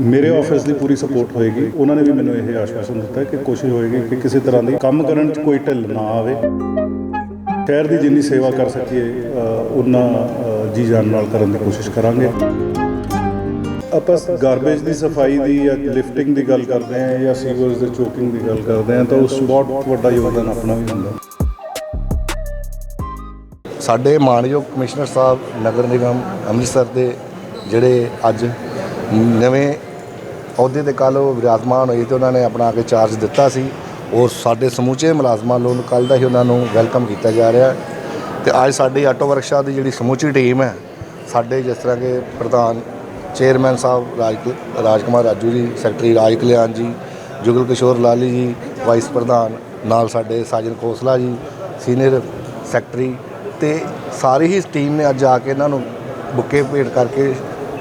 ਮੇਰੇ ਆਫਿਸ ਦੀ ਪੂਰੀ ਸਪੋਰਟ ਹੋਏਗੀ। ਉਹਨਾਂ ਨੇ ਵੀ ਮੈਨੂੰ ਇਹ ਆਸ਼ਵਾਸਨ ਦਿੱਤਾ ਕਿ ਕੋਸ਼ਿਸ਼ ਹੋਏਗੀ ਕਿ ਕਿਸੇ ਤਰ੍ਹਾਂ ਦੀ ਕੰਮ ਕਰਨ 'ਚ ਕੋਈ ਢਿੱਲ ਨਾ ਆਵੇ। ਸ਼ਹਿਰ ਦੀ ਜਿੰਨੀ ਸੇਵਾ ਕਰ ਸਕੀਏ ਉਹਨਾਂ ਜੀ ਜਾਨ ਨਾਲ ਕਰਨ ਦੀ ਕੋਸ਼ਿਸ਼ ਕਰਾਂਗੇ। ਆਪਾਂ ਗਾਰਬੇਜ ਦੀ ਸਫ਼ਾਈ ਦੀ ਜਾਂ ਲਿਫਟਿੰਗ ਦੀ ਗੱਲ ਕਰਦੇ ਹਾਂ ਜਾਂ ਸੀਵਰਸ ਦੇ ਚੋਕਿੰਗ ਦੀ ਗੱਲ ਕਰਦੇ ਹਾਂ ਤਾਂ ਉਸ 'ਚ ਬਹੁਤ ਵੱਡਾ ਯੋਗਦਾਨ ਆਪਣਾ ਵੀ ਹੁੰਦਾ। ਸਾਡੇ ਮਾਨਯੋਗ ਕਮਿਸ਼ਨਰ ਸਾਹਿਬ, ਨਗਰ ਨਿਗਮ, ਅੰਮ੍ਰਿਤਸਰ ਦੇ ਜਿਹੜੇ ਅੱਜ ਨਵੇਂ ਅਹੁਦੇ ਤੇ ਕੱਲ੍ਹ ਉਹ ਵਿਰਾਜਮਾਨ ਹੋਏ ਤੇ ਉਹਨਾਂ ਨੇ ਆਪਣਾ ਆ ਕੇ ਚਾਰਜ ਦਿੱਤਾ ਸੀ। ਔਰ ਸਾਡੇ ਸਮੂਚੇ ਮੁਲਾਜ਼ਮਾਂ ਨੂੰ ਕੱਲ੍ਹ ਦਾ ਹੀ ਉਹਨਾਂ ਨੂੰ ਵੈਲਕਮ ਕੀਤਾ ਜਾ ਰਿਹਾ। ਹੈ ਤੇ ਅੱਜ ਸਾਡੀ ਆਟੋ ਵਰਕਸ਼ਾਪ ਦੀ ਜਿਹੜੀ ਸਮੂਚੀ ਟੀਮ ਹੈ, ਸਾਡੇ ਜਿਸ ਤਰ੍ਹਾਂ ਕਿ ਪ੍ਰਧਾਨ ਚੇਅਰਮੈਨ ਸਾਹਿਬ ਰਾਜ ਰਾਜ ਕੁਮਾਰ ਰਾਜੂ ਜੀ ਸੈਕਟਰੀ ਰਾਜ ਕਲਿਆਣ ਜੀ, ਜੁਗਲ ਕਿਸ਼ੋਰ ਲਾਲੀ ਜੀ ਵਾਈਸ ਪ੍ਰਧਾਨ ਨਾਲ ਸਾਡੇ ਸਾਜਨ ਖੋਸਲਾ ਜੀ ਸੀਨੀਅਰ ਸੈਕਟਰੀ ਤੇ ਸਾਰੀ ਹੀ ਟੀਮ ਨੇ ਅੱਜ ਆ ਕੇ ਇਹਨਾਂ ਨੂੰ ਬੁੱਕੇ ਭੇਟ ਕਰਕੇ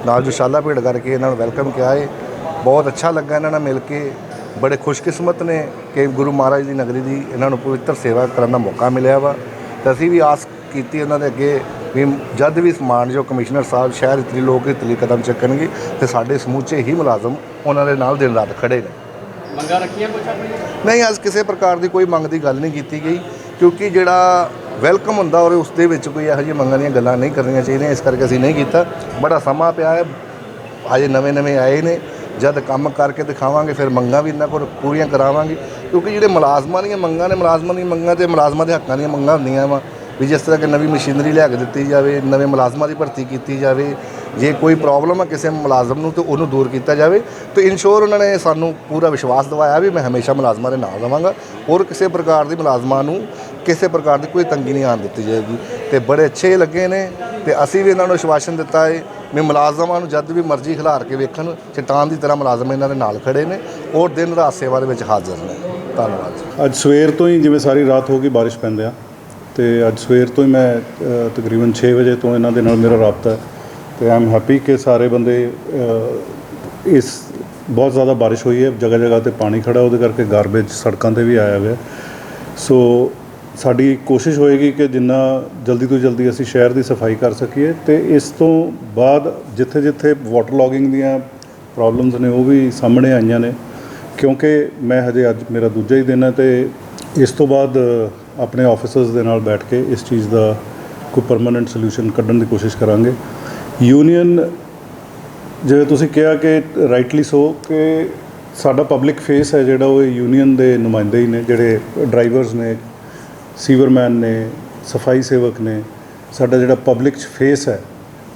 ਨਾਲ ਜੋ ਸ਼ਾਲਾ ਭੇਟ ਕਰਕੇ ਇਹਨਾਂ ਨੂੰ ਵੈਲਕਮ ਕਿਹਾ ਹੈ ਬਹੁਤ ਅੱਛਾ ਲੱਗਾ ਇਹਨਾਂ ਨਾਲ ਮਿਲ ਕੇ। ਬੜੇ ਖੁਸ਼ਕਿਸਮਤ ਨੇ ਕਿ ਗੁਰੂ ਮਹਾਰਾਜ ਦੀ ਨਗਰੀ ਦੀ ਇਹਨਾਂ ਨੂੰ ਪਵਿੱਤਰ ਸੇਵਾ ਕਰਨ ਦਾ ਮੌਕਾ ਮਿਲਿਆ ਵਾ। ਤੇ ਅਸੀਂ ਵੀ ਆਸ ਕੀਤੀ ਇਹਨਾਂ ਦੇ ਅੱਗੇ ਵੀ ਜਦ ਵੀ ਸਮਾਨ ਜੋ ਕਮਿਸ਼ਨਰ ਸਾਹਿਬ ਸ਼ਹਿਰ ਇਤਰੀ ਲੋਕ ਇਤਲੀ ਕਦਮ ਚੱਕਣਗੇ ਤੇ ਸਾਡੇ ਸਮੂਚੇ ਹੀ ਮੁਲਾਜ਼ਮ ਉਹਨਾਂ ਦੇ ਨਾਲ ਦਿਨ ਰਾਤ ਖੜੇ ਨੇ। ਮੰਗਾਂ ਰੱਖੀਆਂ ਕੁਛ ਆਪਣੀਆਂ? ਨਹੀਂ ਅੱਜ ਕਿਸੇ ਪ੍ਰਕਾਰ ਦੀ ਕੋਈ ਮੰਗ ਦੀ ਗੱਲ ਨਹੀਂ ਕੀਤੀ ਗਈ। ਕਿਉਂਕਿ ਜਿਹੜਾ ਵੈਲਕਮ ਹੁੰਦਾ ਔਰ ਉਸ ਦੇ ਵਿੱਚ ਕੋਈ ਇਹੋ ਜਿਹੀ ਮੰਗਾਂ ਦੀਆਂ ਗੱਲਾਂ ਨਹੀਂ ਕਰਨੀਆਂ ਚਾਹੀਦੀਆਂ, ਇਸ ਕਰਕੇ ਅਸੀਂ ਨਹੀਂ ਕੀਤਾ। ਬੜਾ ਸਮਾਂ ਪਿਆ ਹੈ ਅਜੇ ਨਵੇਂ ਨਵੇਂ ਆਏ ਨੇ। ਜਦ ਕੰਮ ਕਰਕੇ ਦਿਖਾਵਾਂਗੇ, ਫਿਰ ਮੰਗਾਂ ਵੀ ਇਹਨਾਂ ਕੋਲ ਪੂਰੀਆਂ ਕਰਾਵਾਂਗੇ। ਕਿਉਂਕਿ ਜਿਹੜੇ ਮੁਲਾਜ਼ਮਾਂ ਦੀਆਂ ਮੰਗਾਂ ਨੇ, ਮੁਲਾਜ਼ਮਾਂ ਦੀਆਂ ਮੰਗਾਂ ਤੇ ਮੁਲਾਜ਼ਮਾਂ ਦੇ ਹੱਕਾਂ ਦੀਆਂ ਮੰਗਾਂ ਹੁੰਦੀਆਂ ਵਾ। ਵੀ ਜਿਸ ਤਰ੍ਹਾਂ ਕਿ ਨਵੀਂ ਮਸ਼ੀਨਰੀ ਲਿਆ ਕੇ ਦਿੱਤੀ ਜਾਵੇ, ਨਵੇਂ ਮੁਲਾਜ਼ਮਾਂ ਦੀ ਭਰਤੀ ਕੀਤੀ ਜਾਵੇ ਜੇ ਕੋਈ ਪ੍ਰੋਬਲਮ ਹੈ ਕਿਸੇ ਮੁਲਾਜ਼ਮ ਨੂੰ ਤੇ ਉਹਨੂੰ ਦੂਰ ਕੀਤਾ ਜਾਵੇ, ਤੇ ਇਨਸ਼ੋਰ ਉਹਨਾਂ ਨੇ ਸਾਨੂੰ ਪੂਰਾ ਵਿਸ਼ਵਾਸ ਦਿਵਾਇਆ ਵੀ ਮੈਂ ਹਮੇਸ਼ਾ ਮੁਲਾਜ਼ਮਾਂ ਦੇ ਨਾਲ ਰਵਾਂਗਾ। ਔਰ ਕਿਸੇ ਪ੍ਰਕਾਰ ਦੀ ਮੁਲਾਜ਼ਮਾਂ ਨੂੰ ਕਿਸੇ ਪ੍ਰਕਾਰ ਦੀ ਕੋਈ ਤੰਗੀ ਨਹੀਂ ਆਉਣ ਦਿੱਤੀ ਜਾਏਗੀ। ਤੇ ਬੜੇ ਅੱਛੇ ਲੱਗੇ ਨੇ ਤੇ ਅਸੀਂ ਵੀ ਇਹਨਾਂ ਨੂੰ ਆਸ਼ਵਾਸਨ ਦਿੱਤਾ ਹੈ ਵੀ ਮੁਲਾਜ਼ਮਾਂ ਨੂੰ ਜਦ ਵੀ ਮਰਜ਼ੀ ਖਿਲਾਰ ਕੇ ਵੇਖਣ, ਚਟਾਨ ਦੀ ਤਰ੍ਹਾਂ ਮੁਲਾਜ਼ਮ ਇਹਨਾਂ ਦੇ ਨਾਲ ਖੜੇ ਨੇ ਔਰ ਦਿਨ ਰਾਤ ਸੇਵਾ ਦੇ ਵਿੱਚ ਹਾਜ਼ਰ ਨੇ। ਧੰਨਵਾਦ ਅੱਜ ਸਵੇਰ ਤੋਂ ਹੀ ਜਿਵੇਂ ਸਾਰੀ ਰਾਤ ਹੋ ਗਈ ਬਾਰਿਸ਼ ਪੈਂਦਿਆਂ, ਤੇ ਅੱਜ ਸਵੇਰ ਤੋਂ ਹੀ ਮੈਂ ਤਕਰੀਬਨ 6 ਵਜੇ ਤੋਂ ਇਹਨਾਂ ਦੇ ਨਾਲ ਮੇਰਾ ਰਾਬਤਾ ਹੈ। ਤੇ ਆਮ ਹੈਪੀ ਕਿ ਸਾਰੇ ਬੰਦੇ ਇਸ ਬਹੁਤ ਜ਼ਿਆਦਾ ਬਾਰਿਸ਼ ਹੋਈ ਹੈ ਜਗ੍ਹਾ ਜਗ੍ਹਾ ਤੇ ਪਾਣੀ ਖੜਾ, ਉਹਦੇ ਕਰਕੇ ਗਾਰਬੇਜ ਸੜਕਾਂ ਤੇ ਵੀ ਆਇਆ ਹੋਇਆ। ਸੋ ਸਾਡੀ ਕੋਸ਼ਿਸ਼ ਹੋਏਗੀ ਕਿ ਜਿੰਨਾ ਜਲਦੀ ਤੋਂ ਜਲਦੀ ਅਸੀਂ ਸ਼ਹਿਰ ਦੀ ਸਫ਼ਾਈ ਕਰ ਸਕੀਏ ਤੇ ਇਸ ਤੋਂ ਬਾਅਦ ਜਿੱਥੇ ਜਿੱਥੇ ਵਾਟਰ ਲੌਗਿੰਗ ਦੀਆਂ ਪ੍ਰੋਬਲਮਸ ਨੇ, ਉਹ ਵੀ ਸਾਹਮਣੇ ਆਈਆਂ ਨੇ। ਕਿਉਂਕਿ ਮੈਂ ਹਜੇ ਅੱਜ ਮੇਰਾ ਦੂਜਾ ਹੀ ਦਿਨ ਹੈ ਤੇ ਇਸ ਤੋਂ ਬਾਅਦ ਆਪਣੇ ਆਫਿਸਰਸ ਦੇ ਨਾਲ ਬੈਠ ਕੇ ਇਸ ਚੀਜ਼ ਦਾ ਕੋਈ ਪਰਮਨੈਂਟ ਸੋਲੂਸ਼ਨ ਕੱਢਣ ਦੀ ਕੋਸ਼ਿਸ਼ ਕਰਾਂਗੇ। ਯੂਨੀਅਨ ਜਿਵੇਂ ਤੁਸੀਂ ਕਿਹਾ ਕਿ ਰਾਈਟਲੀ ਸੋ ਕਿ ਸਾਡਾ ਪਬਲਿਕ ਫੇਸ ਹੈ ਜਿਹੜਾ ਉਹ ਯੂਨੀਅਨ ਦੇ ਨੁਮਾਇੰਦੇ ਹੀ ਨੇ, ਜਿਹੜੇ ਡਰਾਈਵਰਸ ਨੇ ਸੀਵਰਮੈਨ ਨੇ, ਸਫ਼ਾਈ ਸੇਵਕ ਨੇ, ਸਾਡਾ ਜਿਹੜਾ ਪਬਲਿਕ ਫੇਸ ਹੈ,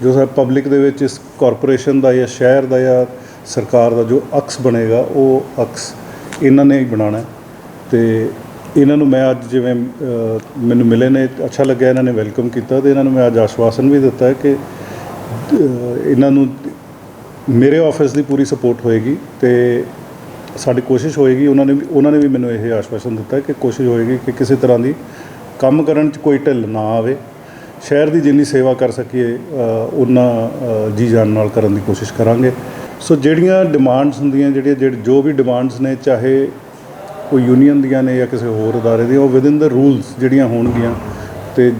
ਜੋ ਸਾ ਪਬਲਿਕ ਦੇ ਵਿੱਚ ਇਸ ਕਾਰਪੋਰੇਸ਼ਨ ਦਾ ਜਾਂ ਸ਼ਹਿਰ ਦਾ ਜਾਂ ਸਰਕਾਰ ਦਾ ਜੋ ਅਕਸ ਬਣੇਗਾ, ਉਹ ਅਕਸ ਇਹਨਾਂ ਨੇ ਹੀ ਬਣਾਉਣਾ ਹੈ। ਤੇ ਇਹਨਾਂ ਨੂੰ ਮੈਂ ਅੱਜ ਜਿਵੇਂ ਮੈਨੂੰ ਮਿਲੇ ਨੇ, ਅੱਛਾ ਲੱਗਿਆ ਇਹਨਾਂ ਨੇ ਵੈਲਕਮ ਕੀਤਾ ਤੇ ਇਹਨਾਂ ਨੂੰ ਮੈਂ ਅੱਜ ਆਸ਼ਵਾਸਨ ਵੀ ਦਿੱਤਾ ਹੈ ਕਿ ਇਹਨਾਂ ਨੂੰ ਮੇਰੇ ਆਫਿਸ ਦੀ ਪੂਰੀ ਸਪੋਰਟ ਹੋਏਗੀ ਤੇ ਸਾਡੀ ਕੋਸ਼ਿਸ਼ ਹੋਏਗੀ, ਉਹਨਾਂ ਨੇ ਵੀ ਉਹਨਾਂ ਨੇ ਵੀ ਮੈਨੂੰ ਇਹ ਆਸ਼ਵਾਸਨ ਦਿੱਤਾ ਕਿ ਕੋਸ਼ਿਸ਼ ਹੋਏਗੀ ਕਿ ਕਿਸੇ ਤਰ੍ਹਾਂ ਦੀ ਕੰਮ ਕਰਨ 'ਚ ਕੋਈ ਢਿੱਲ ਨਾ ਆਵੇ। ਸ਼ਹਿਰ ਦੀ ਜਿੰਨੀ ਸੇਵਾ ਕਰ ਸਕੀਏ ਉਹਨਾਂ ਜੀ ਜਾਨ ਨਾਲ ਕਰਨ ਦੀ ਕੋਸ਼ਿਸ਼ ਕਰਾਂਗੇ। ਸੋ ਜਿਹੜੀਆਂ ਡਿਮਾਂਡਸ ਹੁੰਦੀਆਂ, ਜਿਹੜੀਆਂ ਜਿਹੜੇ ਜੋ ਵੀ ਡਿਮਾਂਡਸ ਨੇ, ਚਾਹੇ ਕੋਈ ਯੂਨੀਅਨ ਦੀਆਂ ਨੇ ਜਾਂ ਕਿਸੇ ਹੋਰ ਅਦਾਰੇ ਦੀਆਂ, ਉਹ ਵਿਦਿਨ ਦਾ ਰੂਲਸ ਜਿਹੜੀਆਂ ਹੋਣਗੀਆਂ ਤੇ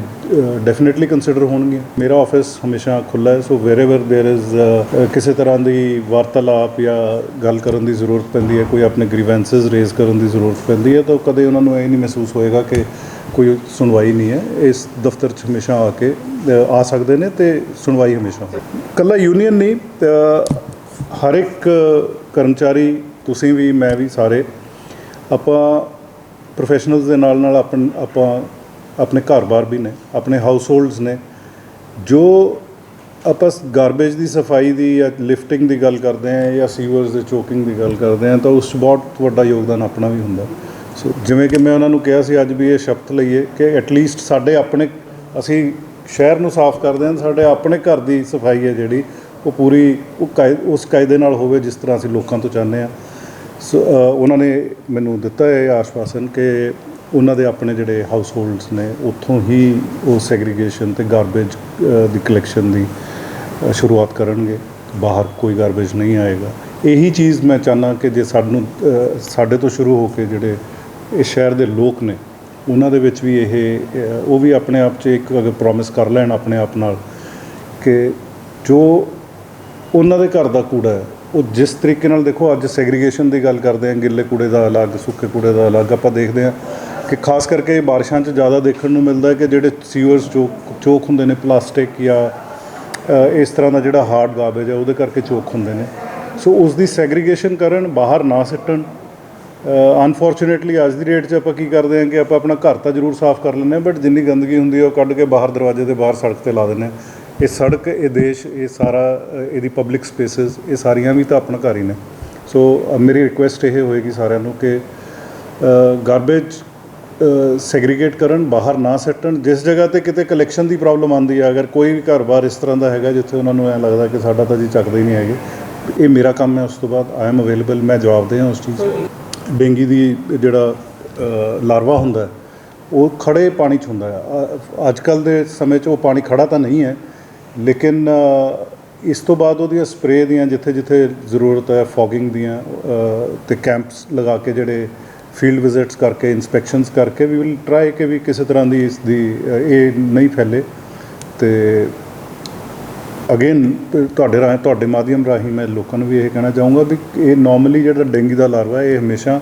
ਡੈਫੀਨਿਟਲੀ ਕੰਸੀਡਰ ਹੋਣਗੀਆਂ ਮੇਰਾ ਆਫਿਸ ਹਮੇਸ਼ਾ ਖੁੱਲਾ ਹੈ ਸੋ ਵੇਰੇਵਰ देयर इज ਕਿਸੇ ਤਰ੍ਹਾਂ ਦੀ ਵਾਰਤਾਲਾਪ ਜਾਂ ਗੱਲ ਕਰਨ ਦੀ ਜ਼ਰੂਰਤ ਪੈਂਦੀ ਹੈ ਕੋਈ ਆਪਣੇ ਗ੍ਰੀਵੈਂਸਸ ਰੇਜ਼ ਕਰਨ ਦੀ ਜ਼ਰੂਰਤ ਪੈਂਦੀ ਹੈ ਤਾਂ ਕਦੇ ਉਹਨਾਂ ਨੂੰ ਇਹ ਨਹੀਂ ਮਹਿਸੂਸ ਹੋਏਗਾ ਕਿ ਕੋਈ ਸੁਣਵਾਈ ਨਹੀਂ ਹੈ ਇਸ ਦਫ਼ਤਰ 'ਚ ਹਮੇਸ਼ਾ ਆ ਕੇ ਅ, ਆ ਸਕਦੇ ਨੇ ਤੇ ਸੁਣਵਾਈ ਹਮੇਸ਼ਾ ਕੱਲਾ ਯੂਨੀਅਨ ਨਹੀਂ ਤਾਂ ਹਰ ਇੱਕ ਕਰਮਚਾਰੀ ਤੁਸੀਂ ਵੀ ਮੈਂ ਵੀ ਸਾਰੇ ਆਪਾਂ ਪ੍ਰੋਫੈਸ਼ਨਲਸ ਦੇ ਨਾਲ ਨਾਲ ਆਪਣ ਆਪਾਂ ਆਪਣੇ ਘਰ-ਬਾਰ ਵੀ ਨੇ, ਆਪਣੇ ਹਾਊਸ ਹੋਲਡਸ ਨੇ। ਜੋ ਆਪਾਂ ਗਾਰਬੇਜ ਦੀ ਸਫ਼ਾਈ ਦੀ ਜਾਂ ਲਿਫਟਿੰਗ ਦੀ ਗੱਲ ਕਰਦੇ ਹਾਂ ਜਾਂ ਸੀਵਰਸ ਦੇ ਚੋਕਿੰਗ ਦੀ ਗੱਲ ਕਰਦੇ ਹਾਂ, ਤਾਂ ਉਸ 'ਚ ਬਹੁਤ ਵੱਡਾ ਯੋਗਦਾਨ ਆਪਣਾ ਵੀ ਹੁੰਦਾ। ਸੋ ਜਿਵੇਂ ਕਿ ਮੈਂ ਉਹਨਾਂ ਨੂੰ ਕਿਹਾ ਸੀ, ਅੱਜ ਵੀ ਇਹ ਸ਼ਬਦ ਲਈਏ ਕਿ ਐਟਲੀਸਟ ਸਾਡੇ ਆਪਣੇ, ਅਸੀਂ ਸ਼ਹਿਰ ਨੂੰ ਸਾਫ਼ ਕਰਦੇ ਹਾਂ, ਸਾਡੇ ਆਪਣੇ ਘਰ ਦੀ ਸਫ਼ਾਈ ਹੈ ਜਿਹੜੀ, ਉਹ ਪੂਰੀ, ਉਹ ਕਾਇ, ਉਸ ਕਾਇਦੇ ਨਾਲ ਹੋਵੇ ਜਿਸ ਤਰ੍ਹਾਂ ਅਸੀਂ ਲੋਕਾਂ ਤੋਂ ਚਾਹੁੰਦੇ ਹਾਂ। ਸੋ ਉਹਨਾਂ ਨੇ ਮੈਨੂੰ ਦਿੱਤਾ ਇਹ ਆਸ਼ਵਾਸਨ ਕਿ ਉਹਨਾਂ ਦੇ ਆਪਣੇ ਜਿਹੜੇ ਹਾਊਸ ਹੋਲਡਸ ਨੇ, ਉੱਥੋਂ ਹੀ ਉਹ ਸੈਗਰੀਗੇਸ਼ਨ ਤੇ ਗਾਰਬੇਜ ਦੀ ਕਲੈਕਸ਼ਨ ਦੀ ਸ਼ੁਰੂਆਤ ਕਰਨਗੇ। ਬਾਹਰ ਕੋਈ ਗਾਰਬੇਜ ਨਹੀਂ ਆਏਗਾ। ਇਹੀ ਚੀਜ਼ ਮੈਂ ਚਾਹਨਾ ਕਿ ਜੇ ਸਾਨੂੰ ਸਾਡੇ ਤੋਂ ਸ਼ੁਰੂ ਹੋ ਕੇ ਜਿਹੜੇ ਇਹ ਸ਼ਹਿਰ ਦੇ ਲੋਕ ਨੇ, ਉਹਨਾਂ ਦੇ ਵਿੱਚ ਵੀ ਇਹ ਉਹ ਵੀ ਆਪਣੇ ਆਪ 'ਚ ਇੱਕ ਅਗਰ ਪ੍ਰੋਮਿਸ ਕਰ ਲੈਣ ਆਪਣੇ ਆਪ ਨਾਲ ਕਿ ਜੋ ਉਹਨਾਂ ਦੇ ਘਰ ਦਾ ਕੂੜਾ ਹੈ, ਉਹ ਜਿਸ ਤਰੀਕੇ ਨਾਲ ਦੇਖੋ ਅੱਜ ਸੈਗਰੀਗੇਸ਼ਨ ਦੀ ਗੱਲ ਕਰਦੇ ਹਾਂ, ਗਿੱਲੇ ਕੂੜੇ ਦਾ ਅਲੱਗ, ਸੁੱਕੇ ਕੂੜੇ ਦਾ ਅਲੱਗ, ਆਪਾਂ ਦੇਖਦੇ ਹਾਂ ਕਿ ਖਾਸ ਕਰਕੇ ਬਾਰਿਸ਼ਾਂ 'ਚ ਜ਼ਿਆਦਾ ਦੇਖਣ ਨੂੰ ਮਿਲਦਾ ਹੈ ਕਿ ਜਿਹੜੇ ਸੀਵਰਸ ਚੋਕ ਚੋਕ ਹੁੰਦੇ ਨੇ, ਪਲਾਸਟਿਕ ਜਾਂ ਇਸ ਤਰ੍ਹਾਂ ਦਾ ਜਿਹੜਾ ਹਾਰਡ ਗਾਰਬੇਜ ਹੈ, ਉਹਦੇ ਕਰਕੇ ਚੋਕ ਹੁੰਦੇ ਨੇ। ਸੋ ਉਸ ਦੀ ਸੈਗਰੀਗੇਸ਼ਨ ਕਰਨ, ਬਾਹਰ ਨਾ ਸਿੱਟਣ ਅਨਫੋਰਚੂਨੇਟਲੀ ਅੱਜ ਦੀ ਡੇਟ 'ਚ ਆਪਾਂ ਕੀ ਕਰਦੇ ਹਾਂ ਕਿ ਆਪਾਂ ਆਪਣਾ ਘਰ ਤਾਂ ਜ਼ਰੂਰ ਸਾਫ਼ ਕਰ ਲੈਂਦੇ ਹਾਂ ਬਟ ਜਿੰਨੀ ਗੰਦਗੀ ਹੁੰਦੀ ਹੈ ਉਹ ਕੱਢ ਕੇ ਬਾਹਰ ਦਰਵਾਜ਼ੇ ਦੇ ਬਾਹਰ ਸੜਕ ਤੇ ਲਾ ਦਿੰਦੇ ਹਾਂ। ਇਹ ਸੜਕ, ਇਹ ਦੇਸ਼, ਇਹ ਸਾਰਾ ਇਹਦੀ ਪਬਲਿਕ ਸਪੇਸਿਸ ਇਹ ਸਾਰੀਆਂ ਵੀ ਤਾਂ ਆਪਣਾ ਘਰ ਹੀ ਨੇ। ਸੋ ਮੇਰੀ ਰਿਕੁਐਸਟ ਇਹ ਹੋਏਗੀ ਸਾਰਿਆਂ ਨੂੰ ਕਿ ਗਾਰਬੇਜ ਸੈਗਰੀਗੇਟ ਕਰਨ ਬਾਹਰ ਨਾ ਸੱਟਣ ਜਿਸ ਜਗ੍ਹਾ ਤੇ ਕਿਤੇ ਕਲੈਕਸ਼ਨ ਦੀ ਪ੍ਰੋਬਲਮ ਆਉਂਦੀ ਹੈ ਅਗਰ ਕੋਈ ਵੀ ਘਰ-ਬਾਰ ਇਸ ਤਰ੍ਹਾਂ ਦਾ ਹੈਗਾ ਜਿੱਥੇ ਉਹਨਾਂ ਨੂੰ ਐ ਲੱਗਦਾ ਕਿ ਸਾਡਾ ਤਾਂ ਜੀ ਚੱਕਦੇ ਹੀ ਨਹੀਂ ਹੈਗੇ ਇਹ ਮੇਰਾ ਕੰਮ ਹੈ ਉਸ ਤੋਂ ਬਾਅਦ ਆਈ ਐਮ ਅਵੇਲੇਬਲ ਮੈਂ ਜਵਾਬ ਹਾਂ ਉਸ ਚੀਜ਼ ਡੇਂਗੀ ਦੀ ਜਿਹੜਾ ਲਾਰਵਾ ਹੁੰਦਾ ਉਹ ਖੜੇ ਪਾਣੀ 'ਚ ਹੁੰਦਾ ਹੈ। ਅੱਜ ਕੱਲ ਦੇ ਸਮੇਂ 'ਚ ਉਹ ਪਾਣੀ ਖੜਾ ਤਾਂ ਨਹੀਂ ਹੈ ਲੇਕਿਨ ਇਸ ਤੋਂ ਬਾਅਦ ਉਹਦੀਆਂ ਸਪਰੇਅ ਦੀਆਂ ਜਿੱਥੇ ਜਿੱਥੇ ਜ਼ਰੂਰਤ ਹੈ ਫੌਗਿੰਗ ਦੀਆਂ ਅ, ਤੇ ਕੈਂਪਸ ਲਗਾ ਕੇ ਜਿਹੜੇ ਫੀਲਡ ਵਿਜ਼ਿਟਸ ਕਰਕੇ ਇਨਸਪੈਕਸ਼ਨਸ ਕਰਕੇ ਵੀ ਵਿਲ ਟਰਾਈ ਕਿ ਵੀ ਕਿਸੇ ਤਰ੍ਹਾਂ ਦੀ ਇਸ ਦੀ ਇਹ ਨਹੀਂ ਫੈਲੇ। ਤੇ ਅਗੇਨ ਤੁਹਾਡੇ ਰਾਹੀਂ ਤੁਹਾਡੇ ਮਾਧਿਅਮ ਰਾਹੀਂ ਮੈਂ ਲੋਕਾਂ ਨੂੰ ਵੀ ਇਹ ਕਹਿਣਾ ਚਾਹੂੰਗਾ ਵੀ ਇਹ ਨਾਰਮਲੀ ਜਿਹੜਾ ਡੇਂਗੀ ਦਾ ਲਾਰਵਾ ਇਹ ਹਮੇਸ਼ਾ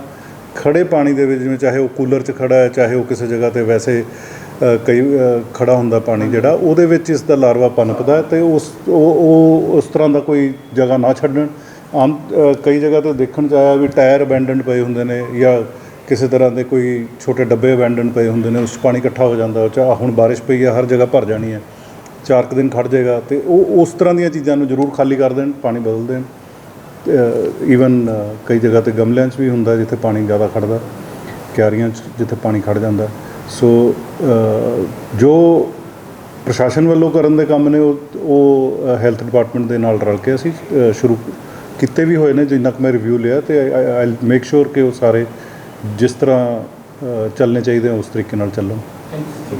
ਖੜੇ ਪਾਣੀ ਦੇ ਵਿੱਚ ਜਿਵੇਂ ਚਾਹੇ ਉਹ ਕੂਲਰ 'ਚ ਖੜਾ ਹੈ ਚਾਹੇ ਉਹ ਕਿਸੇ ਜਗ੍ਹਾ ਤੇ ਵੈਸੇ ਕਈ ਅ, ਖੜਾ ਹੁੰਦਾ ਪਾਣੀ ਜਿਹੜਾ ਉਹਦੇ ਵਿੱਚ ਇਸ ਦਾ ਲਾਰਵਾ ਪਨਪਦਾ ਹੈ ਤੇ ਉਸ ਉਹ ਉਸ ਤਰ੍ਹਾਂ ਦਾ ਕੋਈ ਜਗ੍ਹਾ ਨਾ ਛੱਡਣ। ਆਮ ਕਈ ਜਗ੍ਹਾ ਤੇ ਦੇਖਣ 'ਚ ਆਇਆ ਵੀ ਟਾਇਰ ਅਬੈਂਡਨਡ ਪਏ ਹੁੰਦੇ ਨੇ ਜਾਂ ਕਿਸੇ ਤਰ੍ਹਾਂ ਦੇ ਕੋਈ ਛੋਟੇ ਡੱਬੇ ਅਬੈਂਡਨ ਪਏ ਹੁੰਦੇ ਨੇ, ਉਸ 'ਚ ਪਾਣੀ ਇਕੱਠਾ ਹੋ ਜਾਂਦਾ, ਉਹ 'ਚ, ਆਹ ਹੁਣ ਬਾਰਿਸ਼ ਪਈ ਆ, ਹਰ ਜਗ੍ਹਾ ਭਰ ਜਾਣੀ ਹੈ ਚਾਰ ਕੁ ਦਿਨ ਖੜ ਜਾਏਗਾ, ਤੇ ਉਹ, ਉਸ ਤਰ੍ਹਾਂ ਦੀਆਂ ਚੀਜ਼ਾਂ ਨੂੰ ਜ਼ਰੂਰ ਖਾਲੀ ਕਰ ਦੇਣ, ਪਾਣੀ ਬਦਲ ਦੇਣ ਈਵਨ ਕਈ ਜਗ੍ਹਾ ਤੇ ਗਮਲਿਆਂ 'ਚ ਵੀ ਹੁੰਦਾ ਜਿੱਥੇ ਪਾਣੀ ਜ਼ਿਆਦਾ ਖੜਦਾ, ਕਿਆਰੀਆਂ 'ਚ ਜਿੱਥੇ ਪਾਣੀ ਖੜ ਜਾਂਦਾ, ਸੋ ਜੋ ਪ੍ਰਸ਼ਾਸਨ ਵੱਲੋਂ ਕਰਨ ਦੇ ਕੰਮ ਨੇ, ਉਹ ਉਹ ਹੈਲਥ ਡਿਪਾਰਟਮੈਂਟ ਦੇ ਨਾਲ ਰਲ ਕੇ ਅਸੀਂ ਸ਼ੁਰੂ ਕੀਤੇ ਵੀ ਹੋਏ ਨੇ, ਜਿੰਨਾ ਕੁ ਮੈਂ ਰਿਵਿਊ ਲਿਆ ਤੇ ਆਈ ਮੇਕ ਸ਼ੋਰ ਕਿ ਉਹ ਸਾਰੇ ਜਿਸ ਤਰ੍ਹਾਂ ਚੱਲਣੇ ਚਾਹੀਦੇ ਉਸ ਤਰੀਕੇ ਨਾਲ ਚੱਲਣ। ਜੀ